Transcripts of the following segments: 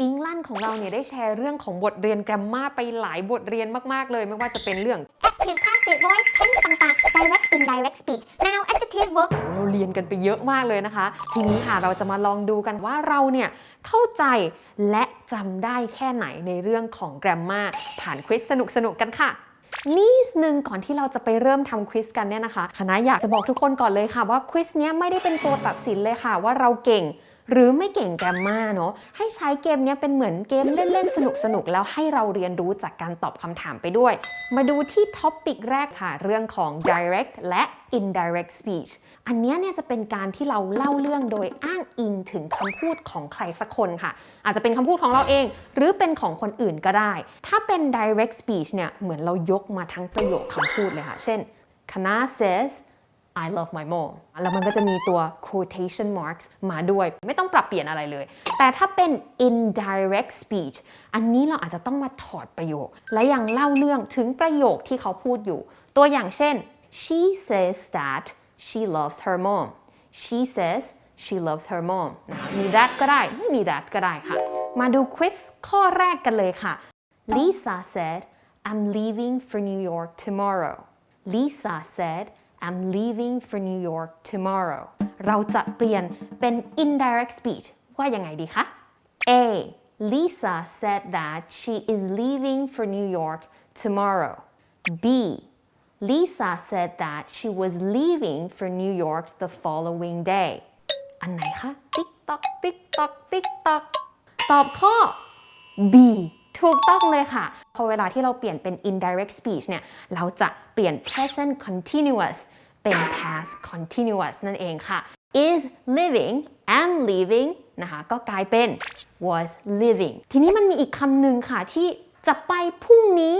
อิงลั่นของเราเนี่ยได้แชร์เรื่องของบทเรียนแกรมมาไปหลายบทเรียนมากๆเลย ไม่ว่าจะเป็นเรื่อง active passive voice tense ต่างๆ direct indirect speech noun adjective verb เราเรียนกันไปเยอะมากเลยนะคะ ทีนี้ค่ะเราจะมาลองดูกันว่าเราเนี่ยเข้าใจและจำได้แค่ไหนในเรื่องของแกรมมาผ่านควิสสนุกๆกันค่ะนิดนึงก่อนที่เราจะไปเริ่มทำควิสกันเนี่ยนะคะคณะอยากจะบอกทุกคนก่อนเลยค่ะว่าควิสเนี้ยไม่ได้เป็นตัวตัดสินเลยค่ะว่าเราเก่ง หรือไม่เก่งแกรมมาเนาะให้ใช้เกมนี้เป็นเหมือนเกมเล่นๆสนุกๆ แล้วให้เราเรียนรู้จากการตอบคำถามไปด้วย มาดูที่ท็อปปิกแรกค่ะ เรื่องของ direct และ indirect speech อันนี้เนี่ยจะเป็นการที่เราเล่าเรื่องโดยอ้างอิงถึงคำพูดของใครสักคนค่ะ อาจจะเป็นคำพูดของเราเอง หรือเป็นของคนอื่นก็ได้ ถ้าเป็น direct speech เนี่ยเหมือนเรายกมาทั้งประโยคคำพูดเลยค่ะ เช่น Kana says I love my mom แล้วมันก็จะมีตัว quotation marks มาด้วย ไม่ต้องปรับเปลี่ยนอะไรเลย แต่ถ้าเป็น indirect speech อันนี้เราอาจจะต้องมาถอดประโยค และยังเล่าเรื่องถึงประโยคที่เขาพูดอยู่ ตัวอย่างเช่น she says that she loves her mom she says she loves her mom นะมี that ก็ได้ ไม่มี that ก็ได้ค่ะ มาดู quiz ข้อแรกกันเลยค่ะ Lisa said I'm leaving for New York tomorrow Lisa said I'm leaving for New York tomorrow เราจะเปลี่ยนเป็น indirect speech ว่ายังไงดีคะ A Lisa said that she is leaving for New York tomorrow B Lisa said that she was leaving for New York the following day อันไหนคะ ติ๊กตอก ติ๊กตอก ติ๊กตอก ตอบข้อ B ถูกต้องเลยค่ะ พอเวลาที่เราเปลี่ยนเป็น indirect speech เนี่ย เราจะเปลี่ยน present continuous เป็น past continuous นั่นเองค่ะ is living am leaving นะคะ ก็กลายเป็น was living ทีนี้มันมีอีกคำหนึ่งค่ะที่จะไปพรุ่งนี้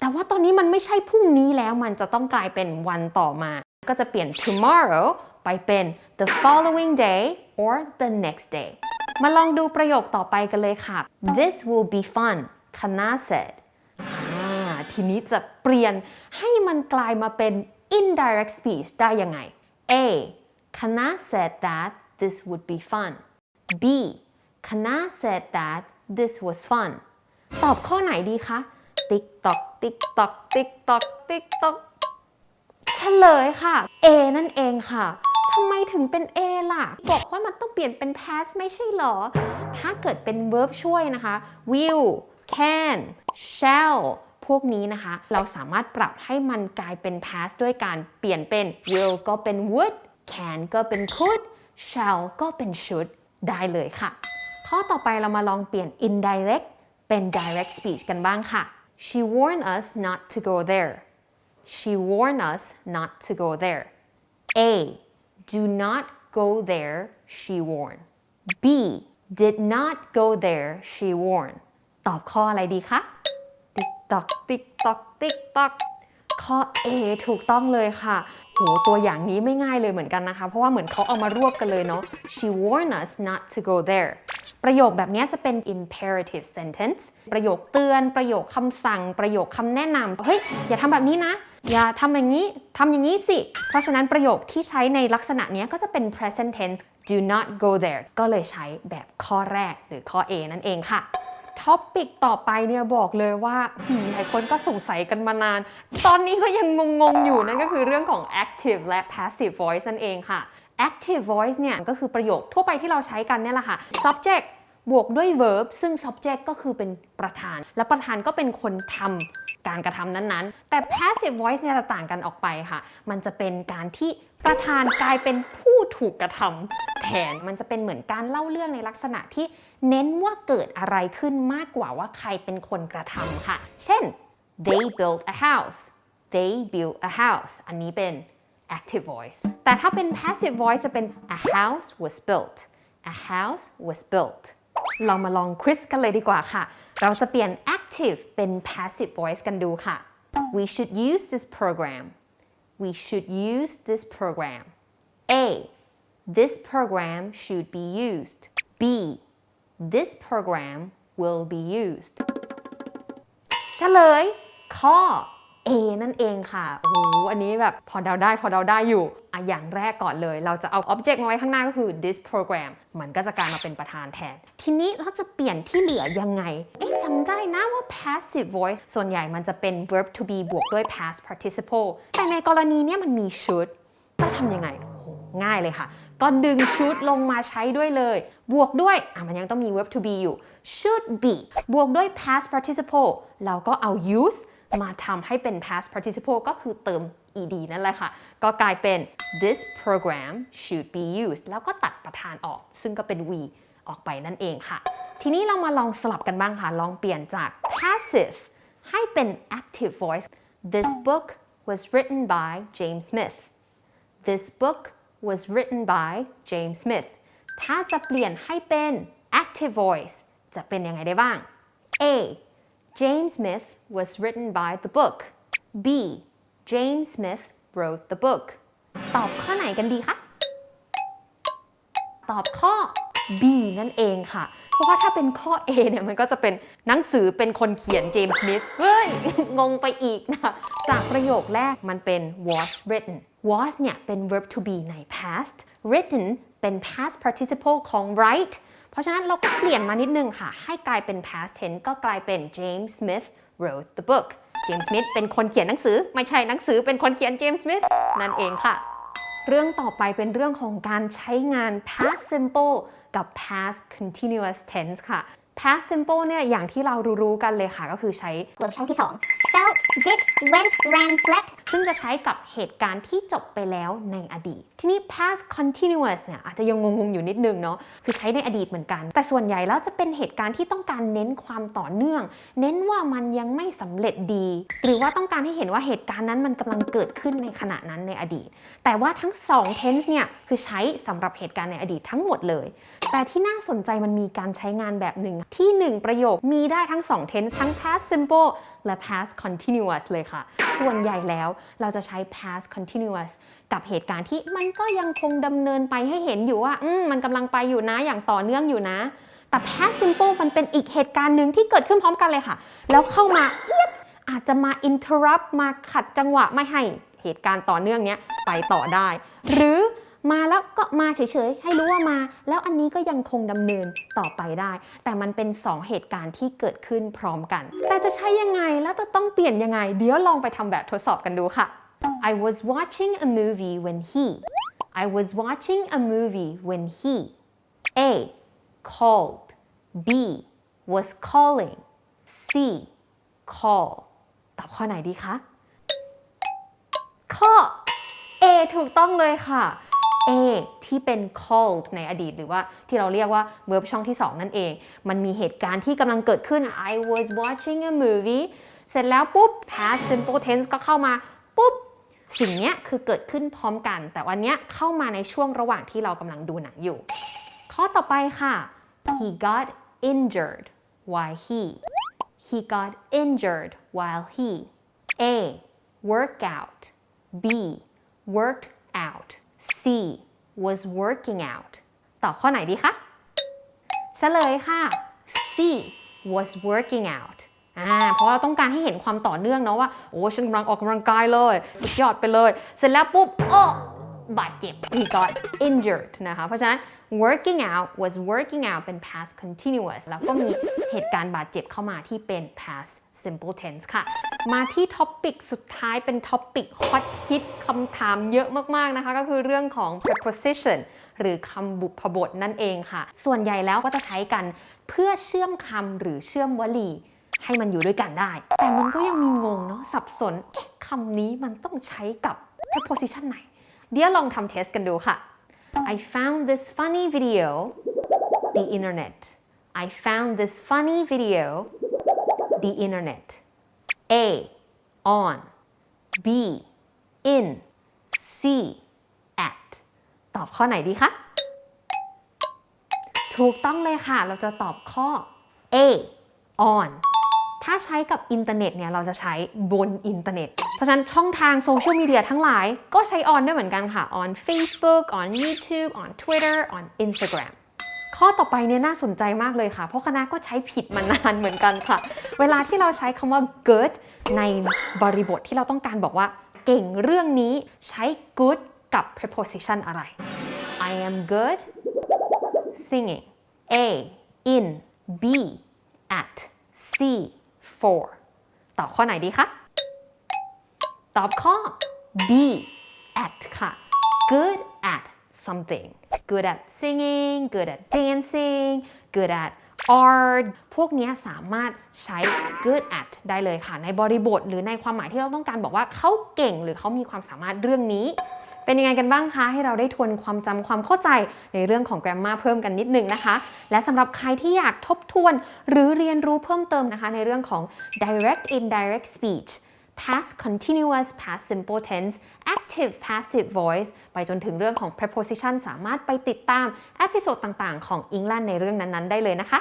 แต่ว่าตอนนี้มันไม่ใช่พรุ่งนี้แล้ว มันจะต้องกลายเป็นวันต่อมา ก็จะเปลี่ยน tomorrow ไปเป็น the following day or the next day มาลองดูประโยคต่อไปกันเลยค่ะ This will be fun Kana said ทีนี้จะเปลี่ยนให้มันกลายมาเป็น indirect speech ได้ยังไง A Kana said that this would be fun B Kana said that this was fun ตอบข้อไหนดีคะ ติ๊กตอก ติ๊กตอก ติ๊กตอก ติ๊กตอกเฉลยค่ะ A นั่นเองค่ะทำไมถึงเป็น A ล่ะ บอกว่ามันต้องเปลี่ยนเป็น past ไม่ใช่เหรอ ถ้าเกิดเป็น verb ช่วยนะคะ will can shall พวกนี้นะคะ เราสามารถปรับให้มันกลายเป็น past ด้วยการเปลี่ยนเป็น will ก็เป็น would can ก็เป็น could shall ก็เป็น should ได้เลยค่ะ ข้อต่อไปเรามาลองเปลี่ยน indirect เป็น direct speech กันบ้างค่ะ she warned us not to go there She warned us not to go there. A. Do not go there, she warned. B. Did not go there, she warned. ตอบข้ออะไรดีคะติ๊กตอกติ๊กตอกติ๊กตอกข้อ A ถูกต้องเลยค่ะโหตัวอย่างนี้ไม่ง่ายเลยเหมือนกันนะคะ เพราะว่าเหมือนเขาเอามารวบกันเลยเนาะ She warned us not to go there ประโยคแบบนี้จะเป็น imperative sentence ประโยคเตือน ประโยคคำสั่ง ประโยคคำแนะนำเฮ้ย อย่าทำแบบนี้นะ อย่าทำอย่างนี้ทำอย่างนี้สิ เพราะฉะนั้นประโยคที่ใช้ในลักษณะนี้ก็จะเป็น present tense do not go there ก็เลยใช้แบบข้อแรกหรือข้อ A นั่นเองค่ะ ท็อปิกต่อไปเนี่ยบอกเลยว่าหืมหลายคนก็สงสัยกันมานาน ตอนนี้ก็ยังงงๆอยู่นั่นก็คือเรื่องของ active และ passive voice นั่นเองค่ะ active voice เนี่ยก็คือประโยคทั่วไปที่เราใช้กันเนี่ยแหละค่ะ subject บวกด้วย verb ซึ่ง subject ก็คือเป็นประธาน และประธานก็เป็นคนทำการกระทำนั้นๆ แต่ passive voice เนี่ยจะต่างกันออกไปค่ะ มันจะเป็นการที่ประธานกลายเป็นผู้ถูกกระทำ แทนมันจะเป็นเหมือนการเล่าเรื่องในลักษณะที่เน้นว่าเกิดอะไรขึ้นมากกว่าว่าใครเป็นคนกระทำค่ะ เช่น they built a house they built a house อันนี้เป็น active voice แต่ถ้าเป็น passive voice จะเป็น a house was built a house was built เรามาลองควิสกันเลยดีกว่าค่ะ เราจะเปลี่ยน active เป็น passive voice กันดูค่ะ we should use this program we should use this program A this program should be used B this program will be used เฉลย ข้อ A นั่นเองค่ะ โอ้โห อันนี้แบบพอเดาได้พอเดาได้อยู่อะอย่างแรกก่อนเลย เราจะเอา object มาไว้ข้างหน้าก็คือ this program มันก็จะกลายมาเป็นประธานแทน ทีนี้เราจะเปลี่ยนที่เหลือยังไง เอ๊ะจำได้นะว่า passive voice ส่วนใหญ่มันจะเป็น verb to be บวกด้วย past participle แต่ในกรณีเนี้ยมันมี should เราทำยังไง ง่ายเลยค่ะ ก็ดึง should ลงมาใช้ด้วยเลย บวกด้วย อะมันยังต้องมี verb to be อยู่ should be บวกด้วย past participle เราก็เอา use มาทำให้เป็น past participle ก็คือเติม ed นั่นแหละค่ะ ก็กลายเป็น this program should be used แล้วก็ตัดประธานออก ซึ่งก็เป็น we ออกไปนั่นเองค่ะ ทีนี้เรามาลองสลับกันบ้างค่ะ ลองเปลี่ยนจาก passive ให้เป็น active voice this book was written by James Smith This book was written by James Smith ถ้าจะเปลี่ยนให้เป็น active voice จะเป็นยังไงได้บ้าง A James Smith was written by the book B James Smith wrote the book ตอบข้อไหนกันดีคะ ตอบข้อ B นั่นเองค่ะ เพราะว่าถ้าเป็นข้อ A เนี่ยมันก็จะเป็นหนังสือเป็นคนเขียนเจมส์สมิธ เฮ้ย งงไปอีกนะ จากประโยคแรกมันเป็น was written was เนี่ยเป็น verb to be ใน past written เป็น past participle ของ write เพราะฉะนั้นเราก็เปลี่ยนมานิดนึงค่ะ ให้กลายเป็น past tense ก็กลายเป็น James Smith wrote the book James Smith เป็นคนเขียนหนังสือ ไม่ใช่หนังสือเป็นคนเขียน James Smith นั่นเองค่ะ เรื่องต่อไปเป็นเรื่องของการใช้งาน past simple กับ past continuous tense ค่ะ past simple เนี่ยอย่างที่เรารู้ๆกันเลยค่ะ ก็คือใช้เวิร์บช่องที่ 2 felt did went ran slept ซึ่งจะใช้กับเหตุการณ์ที่จบไปแล้วในอดีต ทีนี้ past continuous เนี่ยอาจจะยังงงๆอยู่นิดนึงเนาะคือใช้ในอดีตเหมือนกัน แต่ส่วนใหญ่แล้วจะเป็นเหตุการณ์ที่ต้องการเน้นความต่อเนื่อง เน้นว่ามันยังไม่สำเร็จดี หรือว่าต้องการให้เห็นว่าเหตุการณ์นั้นมันกำลังเกิดขึ้นในขณะนั้นในอดีต แต่ว่าทั้ง 2 tense เนี่ยคือใช้สำหรับเหตุการณ์ในอดีตทั้งหมดเลย แต่ที่น่าสนใจมันมีการใช้งานแบบหนึ่งที่ 1 ประโยคมีได้ทั้ง 2 tense ทั้ง past simple และ past continuous เลยค่ะ ส่วนใหญ่แล้วเราจะใช้ past continuous กับเหตุการณ์ที่มันก็ยังคงดำเนินไปให้เห็นอยู่ว่า อืมมันกำลังไปอยู่นะอย่างต่อเนื่องอยู่นะ แต่ past simple มันเป็นอีกเหตุการณ์หนึ่งที่เกิดขึ้นพร้อมกันเลยค่ะ แล้วเข้ามาเอียดอาจจะมา interrupt มาขัดจังหวะไม่ให้เหตุการณ์ต่อเนื่องเนี้ยไปต่อได้ หรือ มาแล้วก็มาเฉยๆ ให้รู้ว่ามา แล้วอันนี้ก็ยังคงดำเนินต่อไปได้ แต่มันเป็น 2 เหตุการณ์ที่เกิดขึ้นพร้อมกัน แต่จะใช้ยังไงแล้วจะต้องเปลี่ยนยังไง เดี๋ยวลองไปทำแบบทดสอบกันดูค่ะ I was watching a movie when he I was watching a movie when he A called B was calling C call ตอบข้อไหนดีคะ ข้อ A ถูกต้องเลยค่ะ A ที่เป็น called ในอดีต หรือว่าที่เราเรียกว่า verb ช่องที่ 2 นั่นเอง มันมีเหตุการณ์ที่กำลังเกิดขึ้น I was watching a movie เสร็จแล้วปุ๊บ past simple tense ก็เข้ามาปุ๊บ สิ่งนี้คือเกิดขึ้นพร้อมกัน แต่วันนี้เข้ามาในช่วงระหว่างที่เรากำลังดูหนังอยู่ ข้อต่อไปค่ะ he got injured while he he got injured while he A work out B worked out C was working out ตอบข้อไหนดีคะเฉลยค่ะ C was working out อ่าเพราะเราต้องการให้เห็นความต่อเนื่องเนาะว่า โอ้ฉันกำลังออกกำลังกายเลย สุดยอดไปเลย เสร็จแล้วปุ๊บ โอ้ บาดเจ็บ he got injured นะคะ เพราะฉะนั้น working out was working out เป็น past continuous แล้วก็มีเหตุการณ์บาดเจ็บเข้ามาที่เป็น past simple tense ค่ะ มาที่ท็อปิกสุดท้ายเป็นท็อปิกฮอตฮิตคำถามเยอะมาก ๆ นะคะ ก็คือเรื่องของ preposition หรือคำบุพบทนั่นเองค่ะ ส่วนใหญ่แล้วก็จะใช้กันเพื่อเชื่อมคำหรือเชื่อมวลีให้มันอยู่ด้วยกันได้ แต่มันก็ยังมีงงเนาะสับสนคำนี้มันต้องใช้กับ preposition ไหน เดี๋ยวลองทำเทสกันดูค่ะ I found this funny video the internet I found this funny video the internet A on B in C at ตอบข้อไหนดีคะ ถูกต้องเลยค่ะ เราจะตอบข้อ A on ถ้าใช้กับอินเทอร์เน็ตเนี่ยเราจะใช้บนอินเทอร์เน็ต เพราะฉะนั้นช่องทางโซเชียลมีเดียทั้งหลายก็ใช้ on ได้เหมือนกันค่ะ on Facebook on YouTube on Twitter on Instagram ข้อต่อไปเนี่ยน่าสนใจมากเลยค่ะ เพราะคณะก็ใช้ผิดมานานเหมือนกันค่ะ เวลาที่เราใช้คำว่า good ในบริบทที่เราต้องการบอกว่า เก่งเรื่องนี้ใช้ good กับ preposition อะไร I am good singing A in B at C for ตอบข้อไหนดีคะ ตอบข้อ B at ค่ะ good at something good at singing good at dancing good at art พวกนี้สามารถใช้ good at ได้เลยค่ะ ในบริบทหรือในความหมายที่เราต้องการบอกว่าเขาเก่งหรือเขามีความสามารถเรื่องนี้ เป็นยังไงกันบ้างคะให้เราได้ทวนความจำความเข้าใจในเรื่องของ grammar เพิ่มกันนิดนึงนะคะ และสำหรับใครที่อยากทบทวนหรือเรียนรู้เพิ่มเติมนะคะในเรื่องของ direct indirect speech past continuous past simple tense active passive voice ไปจนถึงเรื่องของ preposition สามารถไปติดตาม episode ต่างๆ ของ England ในเรื่องนั้นๆ ได้เลยนะคะ